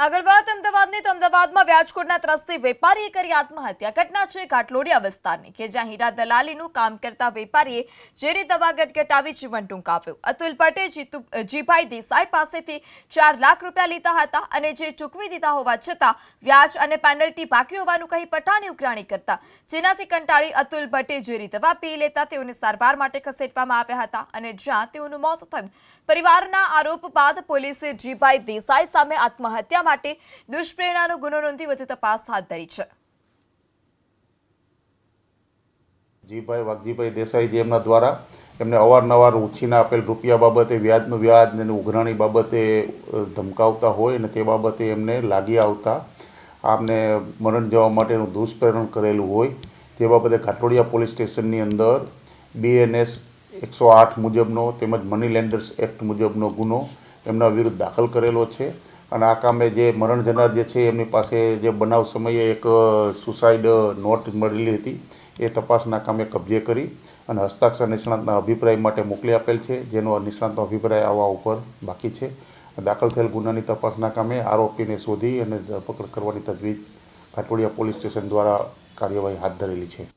આગળ વાત અમદાવાદમાં વ્યાજકોટના ત્રસ્તી વેપારીએ કરી આત્મહત્યા. ઘટના છે ઘાટલોડિયા વિસ્તારની, કે જ્યાં હીરા દલાલીનું કામ કરતા વેપારીએ ઝેરી દવા ગટગટાવી જીવન ટૂંકાવ્યું. અતુલ પટે જીભાઈ દેસાઈ પાસેથી ચાર લાખ રૂપિયા લીધા હતા અને જે ચૂકવી દીધા હોવા છતાં વ્યાજ અને પેનલ્ટી બાકી હોવાનું કહી પટાણી ઉઘરાણી કરતા. જેનાથી કંટાળી અતુલ ભટ્ટે ઝેરી દવા પી લેતા તેઓને સારવાર માટે ખસેડવામાં આવ્યા હતા અને જ્યાં તેઓનું મોત થયું. પરિવારના આરોપ બાદ પોલીસે જીભાઈ દેસાઈ સામે આત્મહત્યા માટે દુષ્પ્રેરણાનો ગુનો નોંધી વધુ તપાસ હાથ ધરી છે. જીભાઈ વાઘજીભાઈ દેસાઈ જે એમના દ્વારા એમને અવારનવાર ઉછીને આપેલ રૂપિયા બાબતે વ્યાજનું વ્યાજ ને ઉઘરાણી બાબતે ધમકાવતા હોય અને તે બાબતે એમને લાગી આવતા આમને મરણ જવા માટેનું દુષ્પ્રેરણ કરેલું હોય તે બાબતે ઘાટોડિયા પોલીસ સ્ટેશનની અંદર બીએનએસ એકસો આઠ મુજબનો તેમજ મની લેન્ડર્સ એક્ટ મુજબનો ગુનો એમના વિરુદ્ધ દાખલ કરેલો છે. અને આ કામે જે મરણ જનાર જે છે, એમની પાસે જે બનાવ સમયે એક સુસાઇડ નોટ મળેલી હતી. એ તપાસના કામે કબજે કરી અને હસ્તાક્ષર નિષ્ણાતના અભિપ્રાય માટે મોકલી આપેલ છે, જેનો નિષ્ણાતનો અભિપ્રાય આવવા ઉપર બાકી છે. દાખલ થયેલ ગુનાની તપાસના કામે આરોપીને શોધી અને ધરપકડ કરવાની તજવીજ ઘાટોડિયા પોલીસ સ્ટેશન દ્વારા કાર્યવાહી હાથ ધરેલી છે.